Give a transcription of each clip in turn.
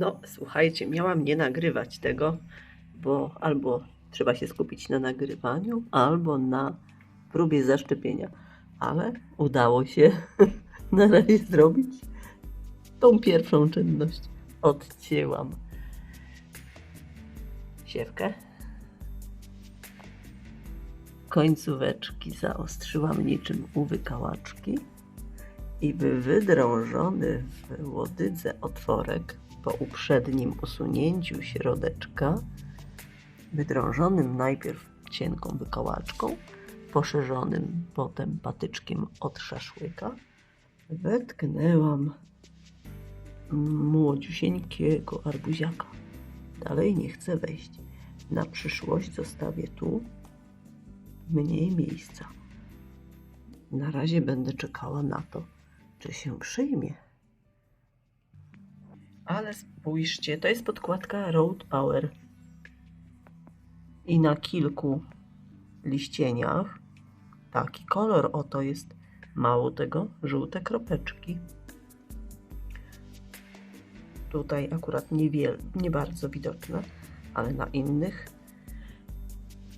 No, słuchajcie, miałam nie nagrywać tego, bo albo trzeba się skupić na nagrywaniu, albo na próbie zaszczepienia. Ale udało się na razie zrobić tą pierwszą czynność. Odcięłam siewkę. Końcóweczki zaostrzyłam niczym u wykałaczki i by wydrążony w łodydze otworek po uprzednim usunięciu środeczka, wydrążonym najpierw cienką wykałaczką, poszerzonym potem patyczkiem od szaszłyka, wetknęłam młodziusieńkiego arbuziaka. Dalej nie chcę wejść. Na przyszłość zostawię tu mniej miejsca. Na razie będę czekała na to, czy się przyjmie. Ale spójrzcie, to jest podkładka Road Power. I na kilku liścieniach taki kolor oto jest. Mało tego, żółte kropeczki. Tutaj akurat niewiel, nie bardzo widoczne, ale na innych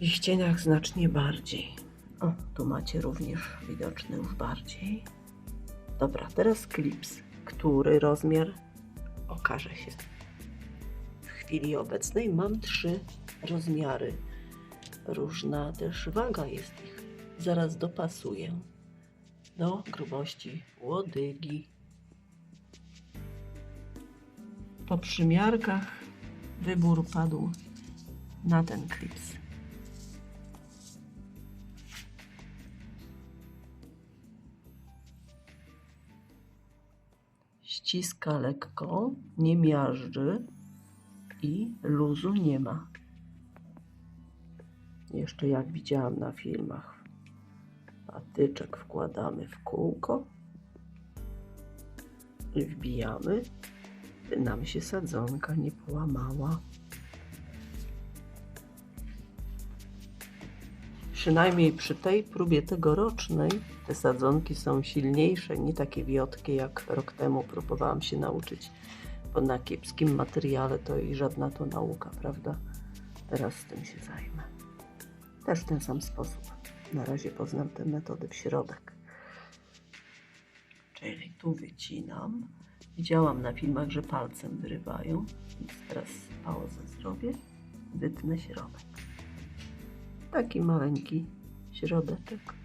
liścieniach znacznie bardziej. O, tu macie również widoczny już bardziej. Dobra, teraz klips. Który rozmiar okaże się. W chwili obecnej mam trzy rozmiary. Różna też waga jest ich. Zaraz dopasuję do grubości łodygi. Po przymiarkach wybór padł na ten klips. Ściska lekko, nie miażdży i luzu nie ma. Jeszcze jak widziałam na filmach, patyczek wkładamy w kółko i wbijamy, by nam się sadzonka nie połamała. Przynajmniej przy tej próbie tegorocznej te sadzonki są silniejsze, nie takie wiotkie jak rok temu próbowałam się nauczyć, bo na kiepskim materiale to i żadna to nauka, prawda? Teraz tym się zajmę. Też w ten sam sposób. Na razie poznam tę metodę w środek. Czyli tu wycinam. Widziałam na filmach, że palcem wyrywają, więc teraz pauzę zrobię. Wytnę środek. Taki maleńki środeczek.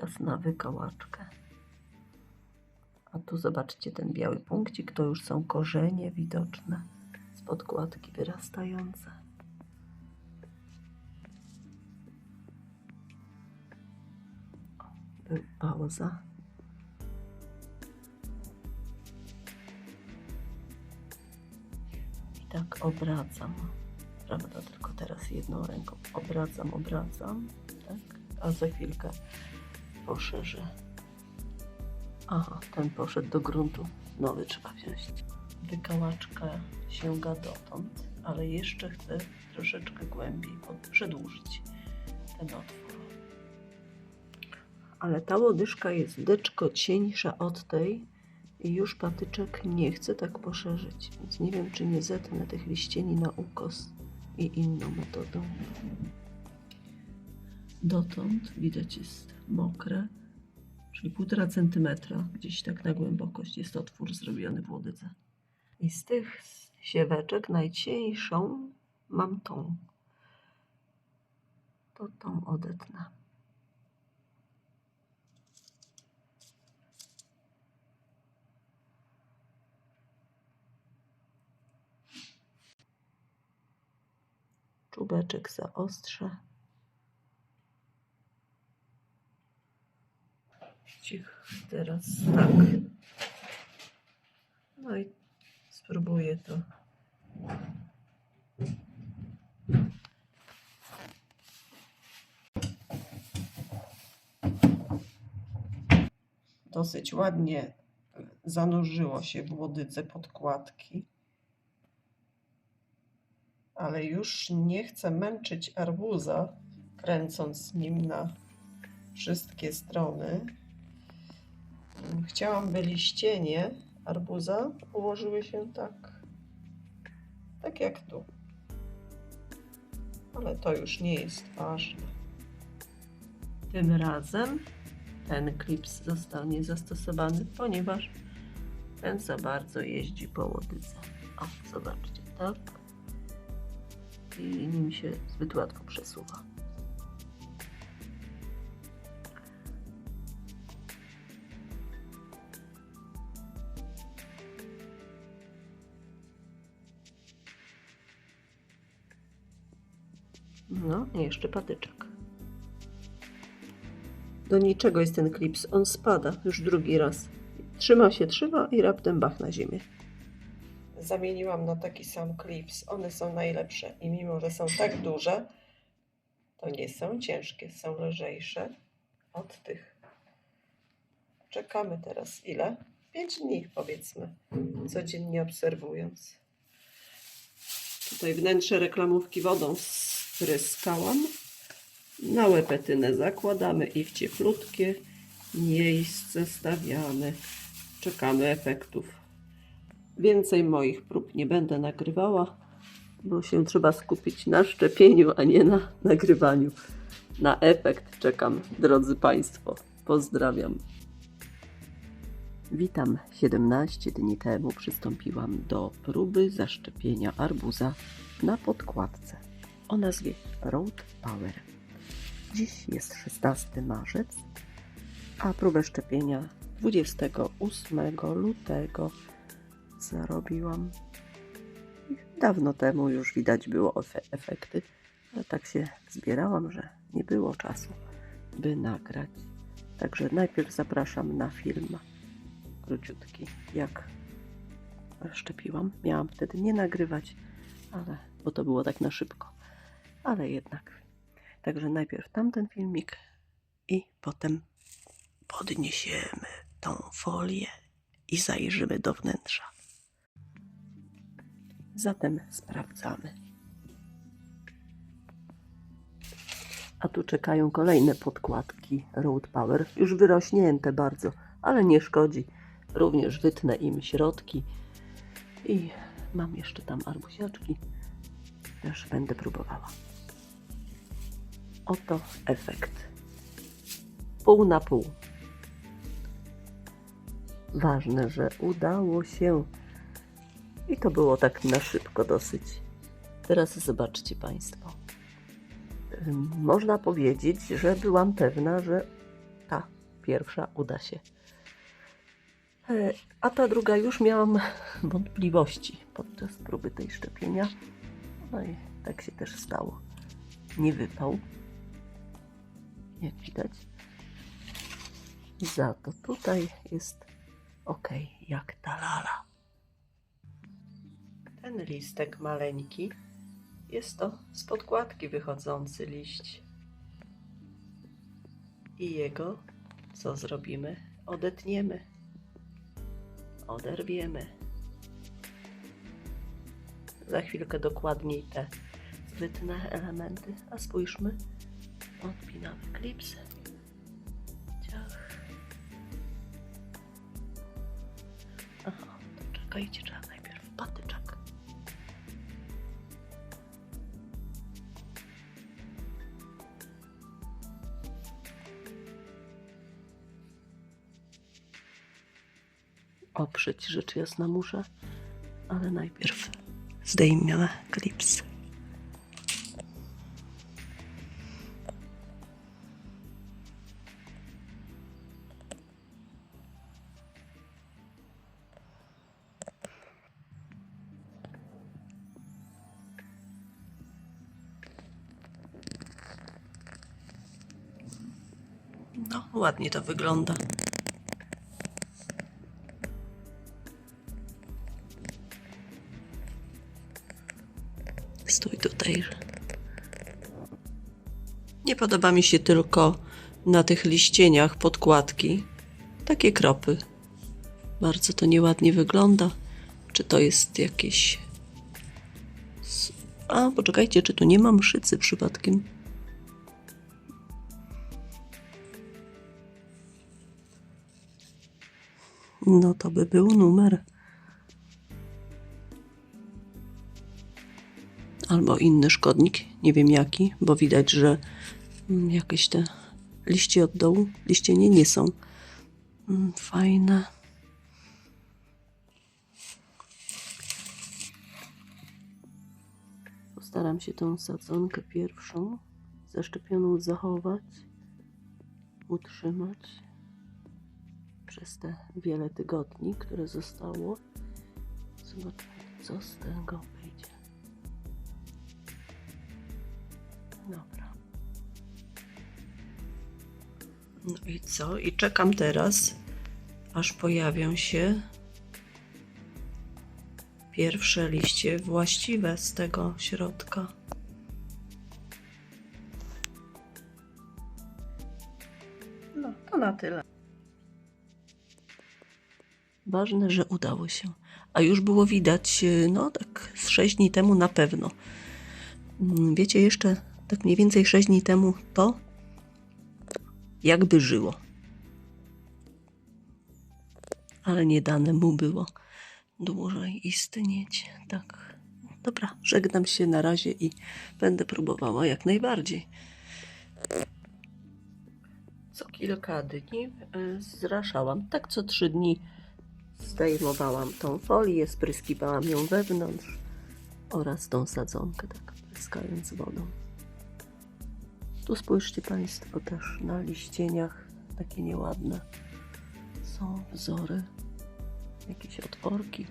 Czas na wykałaczkę. A tu zobaczcie ten biały punkcik, to już są korzenie widoczne z podkładki wyrastające. Był pauza. I tak obracam prawda? Tylko teraz jedną ręką obracam, obracam, tak? A za chwilkę poszerzę. Aha, ten poszedł do gruntu. Nowy trzeba wziąć. Wykałaczka sięga dotąd, ale jeszcze chcę troszeczkę głębiej przedłużyć ten otwór. Ale ta łodyżka jest deczko cieńsza od tej i już patyczek nie chce tak poszerzyć, więc nie wiem, czy nie zetnę tych liścieni na ukos i inną metodą. Dotąd widać jest mokre, czyli 1,5 centymetra, gdzieś tak na głębokość jest otwór zrobiony w łodydze. I z tych sieweczek najcieńszą mam tą. To tą odetnę. Czubeczek zaostrzę. Teraz tak. No i spróbuję to. Dosyć ładnie zanurzyło się w łodydze podkładki ale już nie chcę męczyć arbuza, kręcąc nim na wszystkie strony. Chciałam by liścienie, arbuza ułożyły się tak, tak jak tu. Ale to już nie jest ważne. Tym razem ten klips zostanie zastosowany, ponieważ ten za bardzo jeździ po łodydze. O, zobaczcie, tak. I nim się zbyt łatwo przesuwa. No, i jeszcze patyczek. Do niczego jest ten klips. On spada już drugi raz. Trzyma się, trzyma i raptem bach na ziemię. Zamieniłam na taki sam klips. One są najlepsze i mimo, że są tak duże, to nie są ciężkie, są lżejsze od tych. Czekamy teraz ile? 5 dni powiedzmy, codziennie obserwując. Tutaj wnętrze reklamówki wodą spryskałam. Na łepetynę zakładamy i w cieplutkie miejsce stawiamy. Czekamy efektów. Więcej moich prób nie będę nagrywała, bo się trzeba skupić na szczepieniu, a nie na nagrywaniu. Na efekt czekam, drodzy Państwo. Pozdrawiam. Witam. 17 dni temu przystąpiłam do próby zaszczepienia arbuza na podkładce o nazwie Road Power. Dziś jest 16 marzec, a próbę szczepienia 28 lutego zarobiłam. Dawno temu już widać było efe- efekty, ale tak się zbierałam, że nie było czasu, by nagrać. Także najpierw zapraszam na film króciutki, jak szczepiłam. Miałam wtedy nie nagrywać, ale bo to było tak na szybko, ale jednak. Także najpierw tamten filmik i potem podniesiemy tą folię i zajrzymy do wnętrza. Zatem sprawdzamy. A tu czekają kolejne podkładki Road Power, już wyrośnięte bardzo, ale nie szkodzi. Również wytnę im środki i mam jeszcze tam arbuziaczki. Też będę próbowała. Oto efekt. Pół na pół. Ważne, że udało się. I to było tak na szybko dosyć. Teraz zobaczcie Państwo. Można powiedzieć, że byłam pewna, że ta pierwsza uda się. E, A ta druga już miałam wątpliwości podczas próby tej szczepienia. No i tak się też stało. Nie wypał. Jak widać. Za to tutaj jest ok, jak ta lala. Ten listek maleńki jest to z podkładki wychodzący liść. I jego co zrobimy? Odetniemy. Oderwiemy. Za chwilkę dokładniej te wytnę elementy. A spójrzmy. Odpinamy klipsy. Ciach. Aha, czekajcie, trzeba najpierw patyczek. Oprzeć rzecz jasna muszę, ale najpierw zdejmiemy klips. Ładnie to wygląda. Stój tutaj. Nie podoba mi się tylko na tych liścieniach podkładki takie kropy. Bardzo to nieładnie wygląda. Czy to jest jakieś. A, poczekajcie, czy tu nie ma mszycy przypadkiem? No to by był numer. Albo inny szkodnik, nie wiem jaki, bo widać, że mm, jakieś te liście od dołu, liście nie, nie są mm, fajne. Postaram się tą sadzonkę pierwszą zaszczepioną zachować, utrzymać przez te wiele tygodni, które zostało. Zobaczmy, co z tego wyjdzie. Dobra. No i co? I czekam teraz, aż pojawią się pierwsze liście właściwe z tego środka. No, to na tyle. Ważne, że udało się. A już było widać, y, no tak z 6 dni temu na pewno. Mm, Wiecie, jeszcze tak mniej więcej 6 dni temu to jakby żyło. Ale nie dane mu było dłużej istnieć. Tak. Dobra, żegnam się na razie i będę próbowała jak najbardziej. Co kilka dni y, zraszałam. Tak co trzy dni zdejmowałam tą folię, spryskiwałam ją wewnątrz oraz tą sadzonkę, tak pryskając wodą. Tu spójrzcie Państwo też na liścieniach, takie nieładne są wzory, jakieś otworki.